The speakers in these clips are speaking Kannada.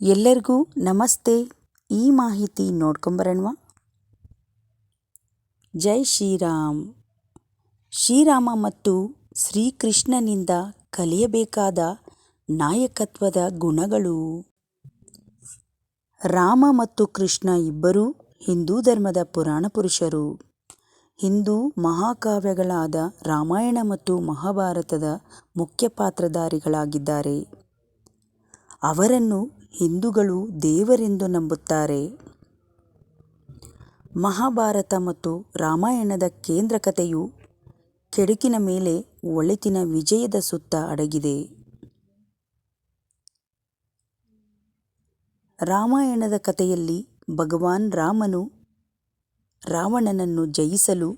ಎಲ್ಲರಿಗೂ ನಮಸ್ತೆ. ಈ ಮಾಹಿತಿ ನೋಡ್ಕೊಂಬರಣ್ವ? ಜೈ ಶ್ರೀರಾಮ್. ಶ್ರೀರಾಮ ಮತ್ತು ಶ್ರೀಕೃಷ್ಣನಿಂದ ಕಲಿಯಬೇಕಾದ ನಾಯಕತ್ವದ ಗುಣಗಳು. ರಾಮ ಮತ್ತು ಕೃಷ್ಣ ಇಬ್ಬರೂ ಹಿಂದೂ ಧರ್ಮದ ಪುರಾಣ ಪುರುಷರು. ಹಿಂದೂ ಮಹಾಕಾವ್ಯಗಳಾದ ರಾಮಾಯಣ ಮತ್ತು ಮಹಾಭಾರತದ ಮುಖ್ಯ ಪಾತ್ರಧಾರಿಗಳಾಗಿದ್ದಾರೆ. ಅವರನ್ನು ಹಿಂದೂಗಳು ದೇವರೆಂದು ನಂಬುತ್ತಾರೆ. ಮಹಾಭಾರತ ಮತ್ತು ರಾಮಾಯಣದ ಕೇಂದ್ರ ಕಥೆಯು ಕೆಡುಕಿನ ಮೇಲೆ ಒಳಿತಿನ ವಿಜಯದ ಸುತ್ತ ಅಡಗಿದೆ. ರಾಮಾಯಣದ ಕಥೆಯಲ್ಲಿ ಭಗವಾನ್ ರಾಮನು ರಾವಣನನ್ನು ಜಯಿಸಲು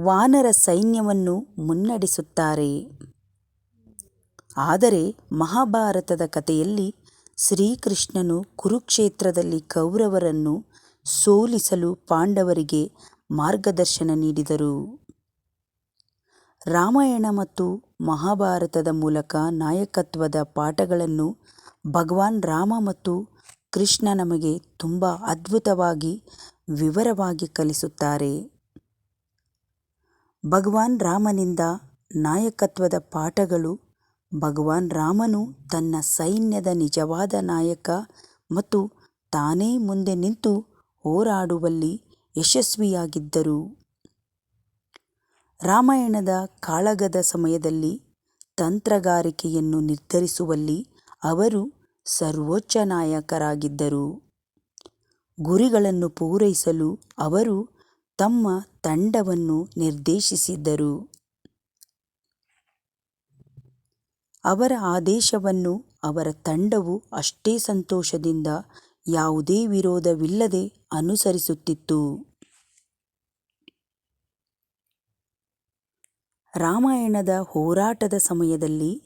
ವಾನರ ಸೈನ್ಯವನ್ನು ಮುನ್ನಡೆಸುತ್ತಾರೆ. ಆದರೆ ಮಹಾಭಾರತದ ಕಥೆಯಲ್ಲಿ ಶ್ರೀಕೃಷ್ಣನು ಕುರುಕ್ಷೇತ್ರದಲ್ಲಿ ಕೌರವರನ್ನು ಸೋಲಿಸಲು ಪಾಂಡವರಿಗೆ ಮಾರ್ಗದರ್ಶನ ನೀಡಿದರು. ರಾಮಾಯಣ ಮತ್ತು ಮಹಾಭಾರತದ ಮೂಲಕ ನಾಯಕತ್ವದ ಪಾಠಗಳನ್ನು ಭಗವಾನ್ ರಾಮ ಮತ್ತು ಕೃಷ್ಣ ನಮಗೆ ತುಂಬ ಅದ್ಭುತವಾಗಿ ವಿವರವಾಗಿ ಕಲಿಸುತ್ತಾರೆ. ಭಗವಾನ್ ರಾಮನಿಂದ ನಾಯಕತ್ವದ ಪಾಠಗಳು ಭಗವಾನ್ ರಾಮನು ತನ್ನ ಸೈನ್ಯದ ನಿಜವಾದ ನಾಯಕ ಮತ್ತು ತಾನೇ ಮುಂದೆ ನಿಂತು ಹೋರಾಡುವಲ್ಲಿ ಯಶಸ್ವಿಯಾಗಿದ್ದರು. ರಾಮಾಯಣದ ಕಾಳಗದ ಸಮಯದಲ್ಲಿ ತಂತ್ರಗಾರಿಕೆಯನ್ನು ನಿರ್ಧರಿಸುವಲ್ಲಿ ಅವರು ಸರ್ವೋಚ್ಚ ನಾಯಕರಾಗಿದ್ದರು. ಗುರಿಗಳನ್ನು ಪೂರೈಸಲು ಅವರು ತಮ್ಮ ತಂಡವನ್ನು ನಿರ್ದೇಶಿಸಿದರು ಅವರ ಆದೇಶವನ್ನು, ಅವರ ತಂಡವು ಅಷ್ಟೇ ಸಂತೋಷದಿಂದ ಯಾವುದೇ ವಿರೋಧವಿಲ್ಲದೆ ಅನುಸರಿಸುತ್ತಿತ್ತು. ರಾಮಾಯಣದ ಹೋರಾಟದ ಸಮಯದಲ್ಲಿ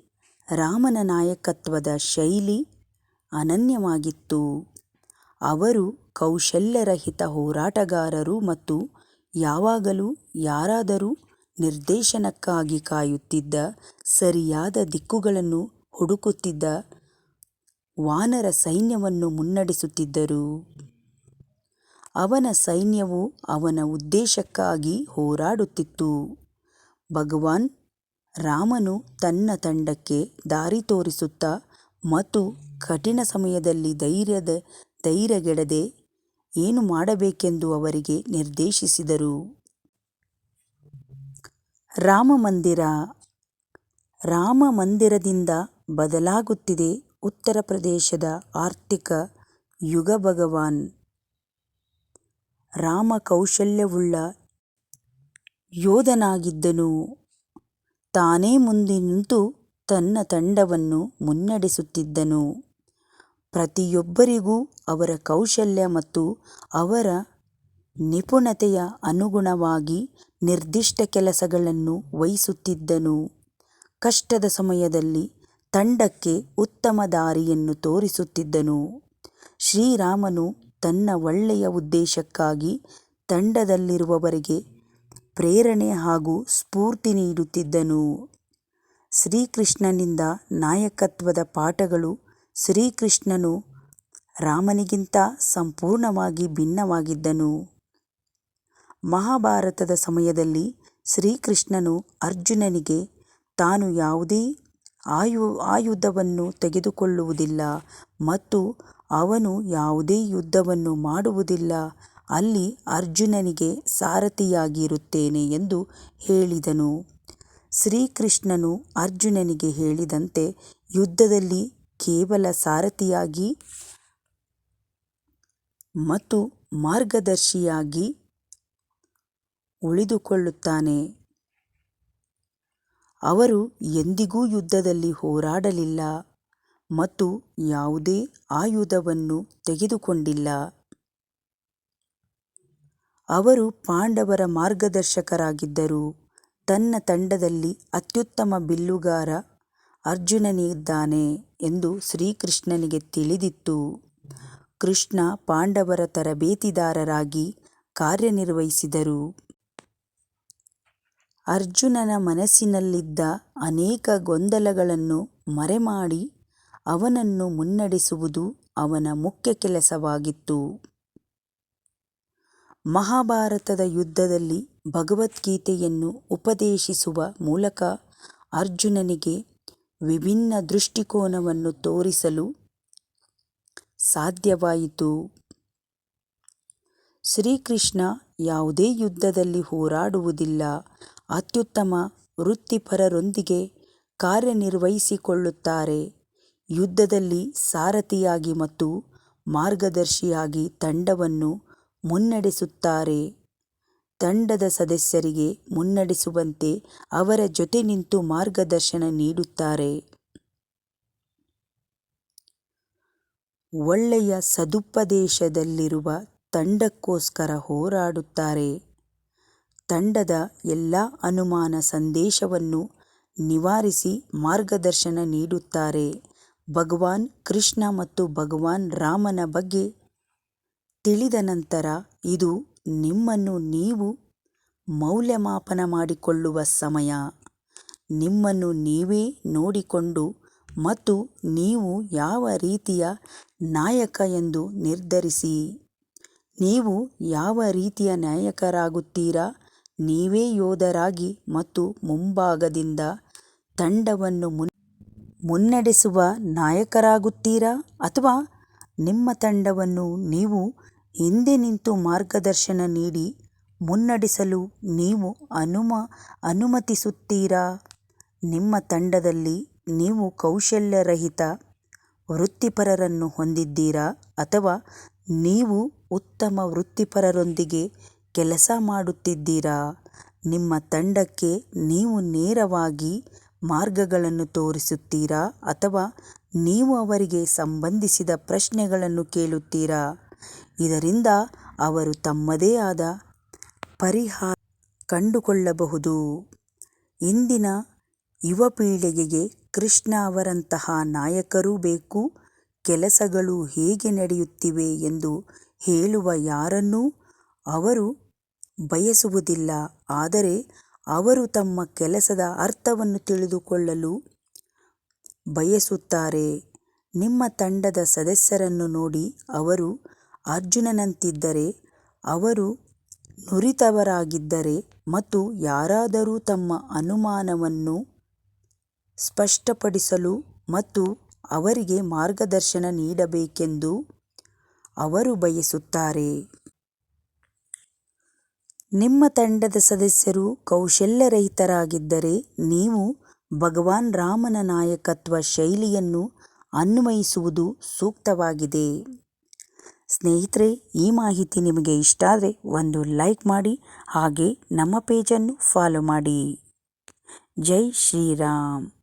ರಾಮನ ನಾಯಕತ್ವದ ಶೈಲಿ ಅನನ್ಯವಾಗಿತ್ತು. ಅವರು ಕೌಶಲ್ಯರಹಿತ ಹೋರಾಟಗಾರರು ಮತ್ತು ಯಾವಾಗಲೂ ಯಾರಾದರೂ ನಿರ್ದೇಶನಕ್ಕಾಗಿ ಕಾಯುತ್ತಿದ್ದ ಸರಿಯಾದ ದಿಕ್ಕುಗಳನ್ನು ಹುಡುಕುತ್ತಿದ್ದ ವಾನರ ಸೈನ್ಯವನ್ನು ಮುನ್ನಡೆಸುತ್ತಿದ್ದರು. ಅವನ ಸೈನ್ಯವು ಅವನ ಉದ್ದೇಶಕ್ಕಾಗಿ ಹೋರಾಡುತ್ತಿತ್ತು. ಭಗವಾನ್ ರಾಮನು ತನ್ನ ತಂಡಕ್ಕೆ ದಾರಿ ತೋರಿಸುತ್ತಾ ಮತ್ತು ಕಠಿಣ ಸಮಯದಲ್ಲಿ ಧೈರ್ಯದ ಧೈರ್ಯಗೆಡದೆ ಏನು ಮಾಡಬೇಕೆಂದು ಅವರಿಗೆ ನಿರ್ದೇಶಿಸಿದರು. ರಾಮ ಮಂದಿರ. ರಾಮ ಮಂದಿರದಿಂದ ಬದಲಾಗುತ್ತಿದೆ ಉತ್ತರ ಪ್ರದೇಶದ ಆರ್ಥಿಕ ಯುಗ ಭಗವಾನ್. ರಾಮ ಕೌಶಲ್ಯವುಳ್ಳ ಯೋಧನಾಗಿದ್ದನು. ತಾನೇ ಮುಂದೆ ನಿಂತು ತನ್ನ ತಂಡವನ್ನು ಮುನ್ನಡೆಸುತ್ತಿದ್ದನು. ಪ್ರತಿಯೊಬ್ಬರಿಗೂ ಅವರ ಕೌಶಲ್ಯ ಮತ್ತು ಅವರ ನಿಪುಣತೆಯ ಅನುಗುಣವಾಗಿ ನಿರ್ದಿಷ್ಟ ಕೆಲಸಗಳನ್ನು ವಹಿಸುತ್ತಿದ್ದನು. ಕಷ್ಟದ ಸಮಯದಲ್ಲಿ ತಂಡಕ್ಕೆ ಉತ್ತಮ ದಾರಿಯನ್ನು ತೋರಿಸುತ್ತಿದ್ದನು. ಶ್ರೀರಾಮನು ತನ್ನ ಒಳ್ಳೆಯ ಉದ್ದೇಶಕ್ಕಾಗಿ ತಂಡದಲ್ಲಿರುವವರಿಗೆ ಪ್ರೇರಣೆ ಹಾಗೂ ಸ್ಫೂರ್ತಿ ನೀಡುತ್ತಿದ್ದನು. ಶ್ರೀಕೃಷ್ಣನಿಂದ ನಾಯಕತ್ವದ ಪಾಠಗಳು ಶ್ರೀಕೃಷ್ಣನು ರಾಮನಿಗಿಂತ ಸಂಪೂರ್ಣವಾಗಿ ಭಿನ್ನವಾಗಿದ್ದನು. ಮಹಾಭಾರತದ ಸಮಯದಲ್ಲಿ ಶ್ರೀಕೃಷ್ಣನು ಅರ್ಜುನನಿಗೆ, ತಾನು ಯಾವುದೇ ಆಯು, ಆಯುಧವನ್ನು ತೆಗೆದುಕೊಳ್ಳುವುದಿಲ್ಲ ಮತ್ತು ಅವನು ಯಾವುದೇ ಯುದ್ಧವನ್ನು ಮಾಡುವುದಿಲ್ಲ, ಅಲ್ಲಿ ಅರ್ಜುನನಿಗೆ ಸಾರಥಿಯಾಗಿರುತ್ತೇನೆ ಎಂದು ಹೇಳಿದನು. ಶ್ರೀಕೃಷ್ಣನು ಅರ್ಜುನನಿಗೆ ಹೇಳಿದಂತೆ ಯುದ್ಧದಲ್ಲಿ ಕೇವಲ ಸಾರಥಿಯಾಗಿ ಮತ್ತು ಮಾರ್ಗದರ್ಶಿಯಾಗಿ ಉಳಿದುಕೊಳ್ಳುತ್ತಾನೆ. ಅವರು ಎಂದಿಗೂ ಯುದ್ಧದಲ್ಲಿ ಹೋರಾಡಲಿಲ್ಲ ಮತ್ತು ಯಾವುದೇ ಆಯುಧವನ್ನು ತೆಗೆದುಕೊಂಡಿಲ್ಲ. ಅವರು ಪಾಂಡವರ ಮಾರ್ಗದರ್ಶಕರಾಗಿದ್ದರು. ತನ್ನ ತಂಡದಲ್ಲಿ ಅತ್ಯುತ್ತಮ ಬಿಲ್ಲುಗಾರ ಅರ್ಜುನನಿದ್ದಾನೆ ಎಂದು ಶ್ರೀಕೃಷ್ಣನಿಗೆ ತಿಳಿದಿತ್ತು. ಕೃಷ್ಣ ಪಾಂಡವರ ತರಬೇತಿದಾರರಾಗಿ ಕಾರ್ಯನಿರ್ವಹಿಸಿದರು. ಅರ್ಜುನನ ಮನಸ್ಸಿನಲ್ಲಿದ್ದ ಅನೇಕ ಗೊಂದಲಗಳನ್ನು ಮರೆಮಾಡಿ ಅವನನ್ನು ಮುನ್ನಡೆಸುವುದು ಅವನ ಮುಖ್ಯ ಕೆಲಸವಾಗಿತ್ತು. ಮಹಾಭಾರತದ ಯುದ್ಧದಲ್ಲಿ ಭಗವದ್ಗೀತೆಯನ್ನು ಉಪದೇಶಿಸುವ ಮೂಲಕ ಅರ್ಜುನನಿಗೆ ವಿಭಿನ್ನ ದೃಷ್ಟಿಕೋನವನ್ನು ತೋರಿಸಲು ಸಾಧ್ಯವಾಯಿತು. ಶ್ರೀಕೃಷ್ಣ ಯಾವುದೇ ಯುದ್ಧದಲ್ಲಿ ಹೋರಾಡುವುದಿಲ್ಲ, ಅತ್ಯುತ್ತಮ ವೃತ್ತಿಪರರೊಂದಿಗೆ ಕಾರ್ಯನಿರ್ವಹಿಸಿಕೊಳ್ಳುತ್ತಾರೆ. ಯುದ್ಧದಲ್ಲಿ ಸಾರಥಿಯಾಗಿ ಮತ್ತು ಮಾರ್ಗದರ್ಶಿಯಾಗಿ ತಂಡವನ್ನು ಮುನ್ನಡೆಸುತ್ತಾರೆ. ತಂಡದ ಸದಸ್ಯರಿಗೆ ಮುನ್ನಡೆಸುವಂತೆ ಅವರ ಜೊತೆ ನಿಂತು ಮಾರ್ಗದರ್ಶನ ನೀಡುತ್ತಾರೆ. ಒಳ್ಳೆಯ ಸದುಪದೇಶದಲ್ಲಿರುವ ತಂಡಕ್ಕೋಸ್ಕರ ಹೋರಾಡುತ್ತಾರೆ. ತಂಡದ ಎಲ್ಲ ಅನುಮಾನ ಸಂದೇಶವನ್ನು ನಿವಾರಿಸಿ ಮಾರ್ಗದರ್ಶನ ನೀಡುತ್ತಾರೆ. ಭಗವಾನ್ ಕೃಷ್ಣ ಮತ್ತು ಭಗವಾನ್ ರಾಮನ ಬಗ್ಗೆ ತಿಳಿದ ನಂತರ ಇದು ನಿಮ್ಮನ್ನು ನೀವು ಮೌಲ್ಯಮಾಪನ ಮಾಡಿಕೊಳ್ಳುವ ಸಮಯ. ನಿಮ್ಮನ್ನು ನೀವೇ ನೋಡಿಕೊಂಡು ಮತ್ತು ನೀವು ಯಾವ ರೀತಿಯ ನಾಯಕ ಎಂದು ನಿರ್ಧರಿಸಿ. ನೀವು ಯಾವ ರೀತಿಯ ನಾಯಕರಾಗುತ್ತೀರಾ ನೀವೇ ಯೋಧರಾಗಿ ಮತ್ತು ಮುಂಭಾಗದಿಂದ ತಂಡವನ್ನು ಮುನ್ನಡೆಸುವ ನಾಯಕರಾಗುತ್ತೀರಾ ಅಥವಾ ನಿಮ್ಮ ತಂಡವನ್ನು ನೀವು ಹಿಂದೆ ನಿಂತು ಮಾರ್ಗದರ್ಶನ ನೀಡಿ ಮುನ್ನಡೆಸಲು ನೀವು ಅನುಮ, ಅನುಮತಿಸುತ್ತೀರಾ? ನಿಮ್ಮ ತಂಡದಲ್ಲಿ ನೀವು ಕೌಶಲ್ಯರಹಿತ ವೃತ್ತಿಪರರನ್ನು ಹೊಂದಿದ್ದೀರಾ ಅಥವಾ ನೀವು ಉತ್ತಮ ವೃತ್ತಿಪರರೊಂದಿಗೆ ಕೆಲಸ ಮಾಡುತ್ತಿದ್ದೀರಾ? ನಿಮ್ಮ ತಂಡಕ್ಕೆ ನೀವು ನೇರವಾಗಿ ಮಾರ್ಗಗಳನ್ನು ತೋರಿಸುತ್ತೀರಾ ಅಥವಾ ನೀವು ಅವರಿಗೆ ಸಂಬಂಧಿಸಿದ ಪ್ರಶ್ನೆಗಳನ್ನು ಕೇಳುತ್ತೀರಾ, ಇದರಿಂದ ಅವರು ತಮ್ಮದೇ ಆದ ಪರಿಹಾರ ಕಂಡುಕೊಳ್ಳಬಹುದು. ಇಂದಿನ ಯುವ ಪೀಳಿಗೆಗೆ ಕೃಷ್ಣ ಅವರಂತಹ ನಾಯಕರೂ ಬೇಕು. ಕೆಲಸಗಳು ಹೇಗೆ ನಡೆಯುತ್ತಿವೆ ಎಂದು ಹೇಳುವ ಯಾರನ್ನೂ ಅವರು ಬಯಸುವುದಿಲ್ಲ ಆದರೆ ಅವರು ತಮ್ಮ ಕೆಲಸದ ಅರ್ಥವನ್ನು ತಿಳಿದುಕೊಳ್ಳಲು ಬಯಸುತ್ತಾರೆ. ನಿಮ್ಮ ತಂಡದ ಸದಸ್ಯರನ್ನು ನೋಡಿ ಅವರು ಅರ್ಜುನನಂತಿದ್ದರೆ, ಅವರು ನುರಿತವರಾಗಿದ್ದರೆ ಮತ್ತು ಯಾರಾದರೂ ತಮ್ಮ ಅನುಮಾನವನ್ನು ಸ್ಪಷ್ಟಪಡಿಸಲು ಮತ್ತು ಅವರಿಗೆ ಮಾರ್ಗದರ್ಶನ ನೀಡಬೇಕೆಂದು ಅವರು ಬಯಸುತ್ತಾರೆ. ನಿಮ್ಮ ತಂಡದ ಸದಸ್ಯರು ಕೌಶಲ್ಯರಹಿತರಾಗಿದ್ದರೆ ನೀವು ಭಗವಾನ್ ರಾಮನ ನಾಯಕತ್ವ ಶೈಲಿಯನ್ನು ಅನ್ವಯಿಸುವುದು ಸೂಕ್ತವಾಗಿದೆ. ಸ್ನೇಹಿತರೆ, ಈ ಮಾಹಿತಿ ನಿಮಗೆ ಇಷ್ಟ ಆದರೆ ಒಂದು ಲೈಕ್ ಮಾಡಿ, ಹಾಗೆ ನಮ್ಮ ಪೇಜನ್ನು ಫಾಲೋ ಮಾಡಿ. ಜೈ ಶ್ರೀರಾಮ್